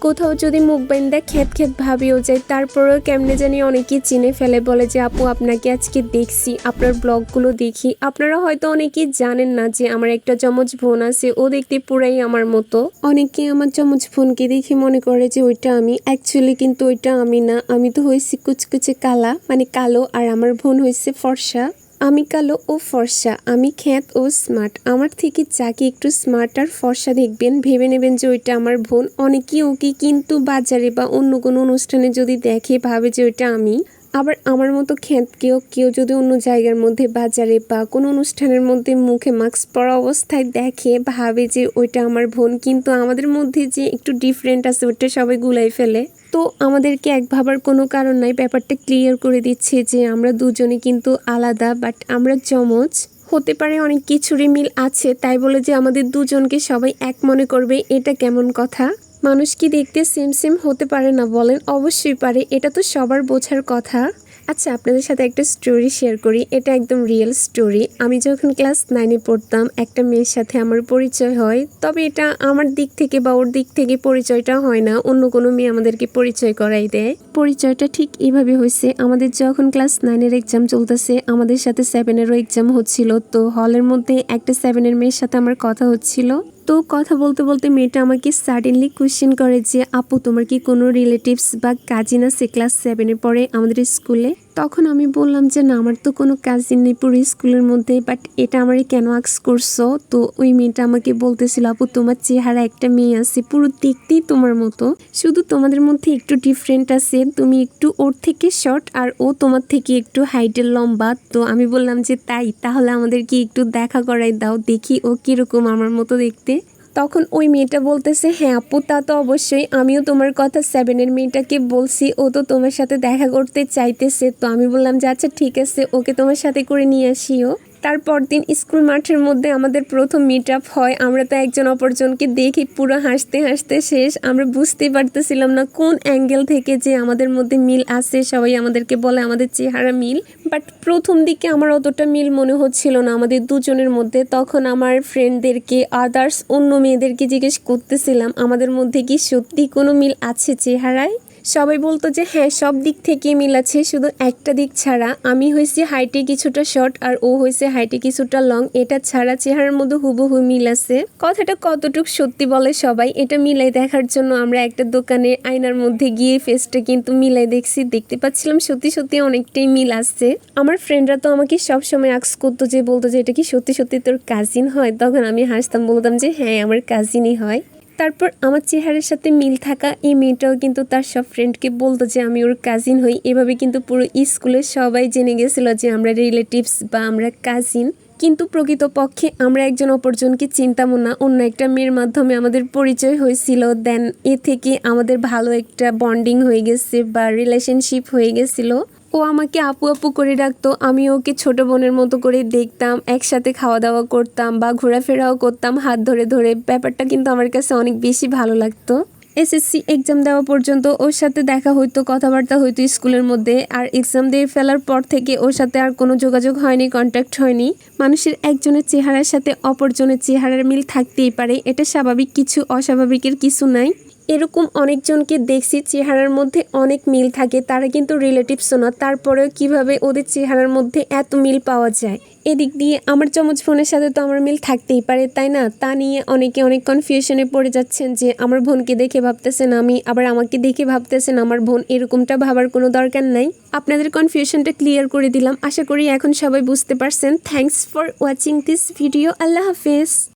কোথাও যদি মুখ বাইন্দা খেত খেত ভাবিও যায়, তারপরেও কেমনে জানি অনেকেই চিনে ফেলে, বলে যে, আপু, আপনাকে আজকে দেখছি, আপনার ব্লগগুলো দেখি। আপনারা হয়তো অনেকেই জানেন না যে, আমার একটা যমজ বোন আছে, ও দেখতে পুরাই আমার মতো। অনেকে আমার যমজ বোনকে দেখে মনে করে যে, ওইটা আমি। অ্যাকচুয়ালি কিন্তু ওইটা আমি না। আমি তো হয়েছি কুচকুচে কালা মানে কালো, আর আমার বোন হয়েছে ফর্সা। আমি কালো ও ফর্সা, আমি খ্যাত ও স্মার্ট। আমার থেকে যাকে একটু স্মার্ট আর ফর্সা দেখবেন, ভেবে নেবেন যে ওইটা আমার বোন। অনেকেই ওকে কিন্তু বাজারে বা অন্য কোনো অনুষ্ঠানে যদি দেখে, ভাবে যে ওইটা আমি। আবার আমার মতো খ্যাতকেও কেউ যদি অন্য জায়গার মধ্যে বাজারে বা কোনো অনুষ্ঠানের মধ্যে মুখে মাস্ক পরা অবস্থায় দেখে, ভাবে যে ওইটা আমার বোন, কিন্তু আমাদের মধ্যে যে একটু ডিফারেন্ট আছে, ওইটা সবাই গুলাই ফেলে। তো আমাদেরকে এক ভাবার কোনো কারণ নাই, ব্যাপারটা ক্লিয়ার করে দিচ্ছে যে আমরা দুজনে কিন্তু আলাদা বাট আমরা যমজ। হতে পারে অনেক কিছুরই মিল আছে, তাই বলে যে আমাদের দুজনকে সবাই এক মনে করবে, এটা কেমন কথা? মানুষ কি দেখতে সেম সেম হতে পারে না বলেন? অবশ্যই পারে। এটা তো সবার বোঝার কথা। আচ্ছা আপনাদের সাথে একটা স্টোরি শেয়ার করি। এটা একদম রিয়েল স্টোরি আমি যখন ক্লাস নাইনে পড়তাম, একটা মেয়ের সাথে আমার পরিচয় হয়। তবে এটা আমার দিক থেকে বা ওর দিক থেকে পরিচয়টা হয় না। অন্য কোনো মেয়ে আমাদেরকে পরিচয় করাই দেয়। পরিচয়টা ঠিক এভাবে হয়েছে। আমাদের যখন ক্লাস নাইনের এক্সাম চলতেছে, আমাদের সাথে সেভেনেরও এক্সাম হচ্ছিল। তো হলের মধ্যে একটা সেভেনের মেয়ের সাথে আমার কথা হচ্ছিল। তো কথা বলতে বলতে মেয়েটা আমাকে সাডেনলি কোয়েশ্চেন করে যে, আপু, তোমার কি কোনো রিলেটিভস বা কাজিন আছে ক্লাস সেভেনে পড়ে আমাদের স্কুলে তখন আমি বললাম যে, না, আমার তো কোনো কাজিন নেই পুরো স্কুলের মধ্যে বাট এটা আমারে কেন আক্স করছ? তো ওই মেয়েটা আমাকে বলতেছিল, আপু, তোমার চেহারা একটা মেয়ে আছে, পুরো দেখতেই তোমার মতো। শুধু তোমাদের মধ্যে একটু ডিফারেন্ট আছে, তুমি একটু ওর থেকে শর্ট আর ও তোমার থেকে একটু হাইটের লম্বা। তো আমি বললাম যে, তাই, তাহলে আমাদেরকে একটু দেখা করাই দাও, দেখি ও কীরকম আমার মতো দেখতে। তখন ওই মেয়েটা বলতেছে হ্যাঁ আপু, তা তো অবশ্যই। আমিও তোমার কথা সেভেনের মেয়েটাকে বলছি। ও তো তোমার সাথে দেখা করতে চাইতেছে। তো আমি বললাম যে আচ্ছা ঠিক আছে। ওকে তোমার সাথে করে নিয়ে আসিও। তারপর দিন স্কুল মাঠের মধ্যে আমাদের প্রথম মিট আপ হয়। আমরা তো একজন অপরজনকে দেখি, পুরো হাসতে হাসতে শেষ। আমরা বুঝতেই পারতেছিলাম না কোন অ্যাঙ্গেল থেকে যে আমাদের মধ্যে মিল আছে, সবাই আমাদেরকে বলে আমাদের চেহারা মিল। বাট প্রথম দিকে আমার অতটা মিল মনে হচ্ছিল না আমাদের দুজনের মধ্যে। তখন আমার ফ্রেন্ডদেরকে আদার্স অন্য মেয়েদেরকে জিজ্ঞেস করতেছিলাম, আমাদের মধ্যে কি সত্যি কোনো মিল আছে চেহারায়? সবাই বলতো যে হ্যাঁ সব দিক থেকে মিল আছে, শুধু একটা দিক ছাড়া। আমি হয়েছি হাইটে কিছুটা শর্ট আর ও হয়েছে হাইটে কিছুটা লং এটা ছাড়া চেহারার মধ্যে হুবহু মিল আছে। কথাটা কতটুক সত্যি বলে সবাই, এটা মিলাই দেখার জন্য আমরা একটা দোকানে আয়নার মধ্যে গিয়ে ফেসটা কিন্তু মিলাই দেখছি। দেখতে পাচ্ছিলাম সত্যি সত্যি অনেকটাই মিল আসছে আমার ফ্রেন্ডরা তো আমাকে সবসময় আক্স করতো যে, বলতো যে, এটা কি সত্যি সত্যি তোর কাজিন হয়? তখন আমি হাসতাম, বলতাম যে হ্যাঁ আমার কাজিনই হয়। তারপর আমার চেহারার সাথে মিল থাকা এই মেয়েটাও কিন্তু তার সব ফ্রেন্ডকে বলতো যে আমি ওর কাজিন হই। এভাবে কিন্তু পুরো স্কুলে সবাই জেনে গেছিল যে আমরা রিলেটিভস বা আমরা কাজিন কিন্তু প্রকৃতপক্ষে আমরা একজন অপরজনকে চিনতামও না। অন্য একটা মেয়ের মাধ্যমে আমাদের পরিচয় হয়েছিল। দেন এ থেকে আমাদের ভালো একটা বন্ডিং হয়ে গেছে বা রিলেশনশিপ হয়ে গেছিল। ও আমাকে আপু আপু করে ডাকতো। আমি ওকে ছোট বোনের মতো করে দেখতাম, একসাথে খাওয়া দাওয়া করতাম বা ঘোরাফেরাও করতাম হাত ধরে ধরে। ব্যাপারটা কিন্তু আমার কাছে অনেক বেশি ভালো লাগতো। এসএসসি এক্সাম দেওয়া পর্যন্ত ওর সাথে দেখা হইতো, কথাবার্তা হইতো স্কুলের মধ্যে। আর এক্সাম দিয়ে ফেলার পর থেকে ওর সাথে আর কোনো যোগাযোগ হয়নি কন্ট্যাক্ট হয়নি। মানুষের একজনের চেহারার সাথে অপরজনের চেহারার মিল থাকতেই পারে। এটা স্বাভাবিক, কিছু অস্বাভাবিকের কিছু নাই। এরকম অনেকজনকে দেখছি চেহারার মধ্যে অনেক মিল থাকে, তারা কিন্তু রিলেটিভসও না। তারপরেও কীভাবে ওদের চেহারার মধ্যে এত মিল পাওয়া যায়? এদিক দিয়ে আমার চমচ ফোনের সাথে তো আমার মিল থাকতেই পারে, তাই না? তা নিয়ে অনেকে অনেক কনফিউশনে পড়ে যাচ্ছেন যে, আমার বোনকে দেখে ভাবতেছেন আমি, আবার আমাকে দেখে ভাবতেছেন আমার বোন, এরকমটা ভাবার কোনো দরকার নাই। আপনাদের কনফিউশনটা ক্লিয়ার করে দিলাম। আশা করি এখন সবাই বুঝতে পারছেন। Thanks for watching this video আল্লাহ হাফেজ।